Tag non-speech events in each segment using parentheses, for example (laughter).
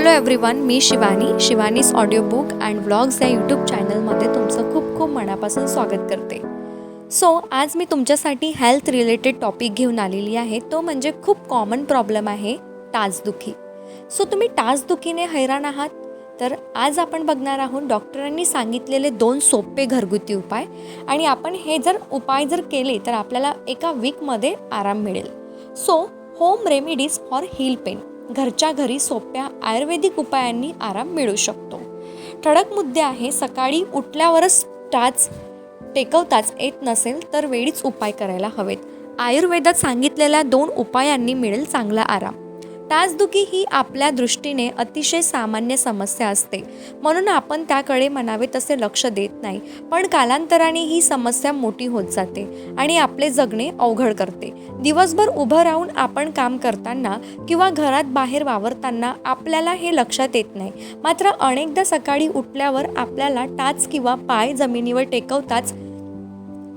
Hello everyone me Shivani. Shivani's audio book and vlogs या YouTube चॅनलमध्ये तुमचं खूप खूप मनापासून स्वागत करते. सो आज मी तुमच्यासाठी हेल्थ रिलेटेड टॉपिक घेऊन आलेली आहे. तो म्हणजे खूप कॉमन प्रॉब्लेम आहे टाचदुखी सो तुम्ही टाचदुखीने हैराण आहात. तर आज आपण बघणार आहोत डॉक्टरांनी सांगितलेले दोन सोपे घरगुती उपाय. आणि आपण हे जर उपाय जर केले तर आपल्याला एका वीकमध्ये आराम मिळेल. So home remedies for heal pain घरच्या घरी सोप्या आयुर्वेदिक उपायांनी आराम मिळू शकतो. ठळक मुद्दे आहे सकाळी उठल्यावरच टाच टेकवताच येत नसेल तर वेळीच उपाय करायला हवेत. आयुर्वेदात सांगितलेल्या दोन उपायांनी मिळेल चांगला आराम. टाचदुखी ही आपल्या दृष्टीने अतिशय सामान्य समस्या असते. म्हणून आपण त्याकडे म्हणावे तसे लक्ष देत नाही. पण कालांतराने ही समस्या मोठी होत जाते आणि आपले जगणे अवघड करते. दिवसभर उभं राहून आपण काम करताना किंवा घरात बाहेर वावरताना आपल्याला हे लक्षात येत नाही. मात्र अनेकदा सकाळी उठल्यावर आपल्याला टाच किंवा पाय जमिनीवर टेकवताच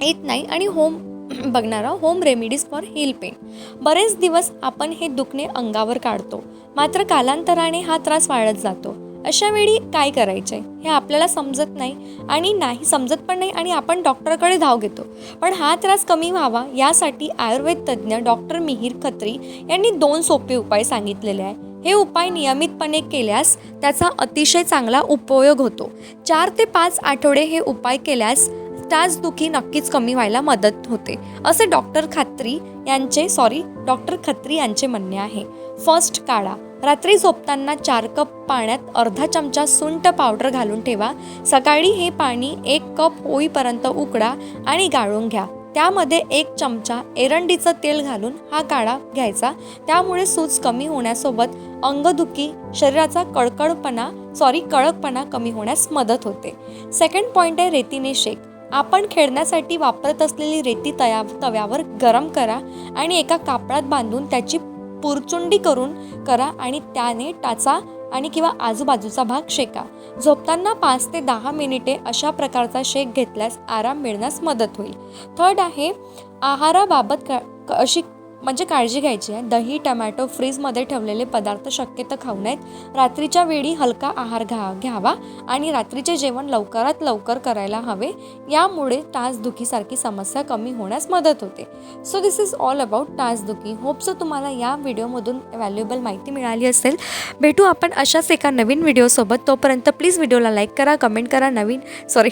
येत नाही आणि home बघणारा home remedies for heel pain बरेच दिवस आपण हे दुखणे अंगावर काढतो. मात्र कालांतराने हा त्रास वाढत जातो. अशा वेळी काय करायचे हे आपल्याला समजत नाही आणि नाही समजत पण नाही आणि आपण डॉक्टरकडे धाव घेतो. पण हा त्रास कमी व्हावा यासाठी आयुर्वेद तज्ज्ञ डॉक्टर मिहीर खत्री यांनी दोन सोपे उपाय सांगितलेले आहे हे उपाय नियमितपणे केल्यास त्याचा अतिशय चांगला उपयोग होतो. चार ते पाच आठवडे हे उपाय केल्यास टाचदुखी नक्कीच कमी व्हायला मदत होते. असे डॉक्टर खात्री यांचे सॉरी डॉक्टर खत्री यांचे म्हणणे आहे. फर्स्ट काढा रात्री झोपताना चार कप पाण्यात अर्धा चमचा सुंट पावडर घालून ठेवा. सकाळी हे पाणी एक कप होईपर्यंत उकडा आणि गाळून घ्या. त्यामध्ये एक चमचा एरंडीचं तेल घालून हा काढा घ्यायचा. त्यामुळे सूज कमी होण्यासोबत अंगदुखी शरीराचा कळकळपणा सॉरी कडकपणा कमी होण्यास मदत होते. सेकंड पॉईंट आहे रेतीने शेक आपण खेळण्यासाठी वापरत असलेली रेती तया तव्यावर गरम करा आणि एका कापडात बांधून त्याची पुरचुंडी करून करा आणि त्याने टाचा आणि किंवा आजूबाजूचा भाग शेका. झोपताना पाच ते दहा मिनिटे अशा प्रकारचा शेक घेतल्यास आराम मिळण्यास मदत होईल. थर्ड आहे आहाराबाबत का क- अशी म्हणजे काळजी घ्यायची आहे. दही टमॅटो फ्रीजमध्ये ठेवलेले पदार्थ शक्यतो खाऊ नयेत. रात्रीच्या वेळी हलका आहार घ्या घ्यावा आणि रात्रीचे जेवण लवकरात लवकर करायला हवे. यामुळे तासदुखीसारखी समस्या कमी होण्यास मदत होते. So this is all about टाचदुखी hope so तुम्हाला या व्हिडिओमधून व्हॅल्युएबल माहिती मिळाली असेल. भेटू आपण अशाच एका नवीन व्हिडिओसोबत. तोपर्यंत प्लीज व्हिडिओला लाईक करा कमेंट करा नवीन. सॉरी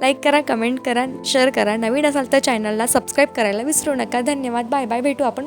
लाईक (laughs) करा कमेंट करा शेअर करा. नवीन असाल तर चॅनलला सबस्क्राईब करायला विसरू नका. धन्यवाद. बाय बाय भेटू आपण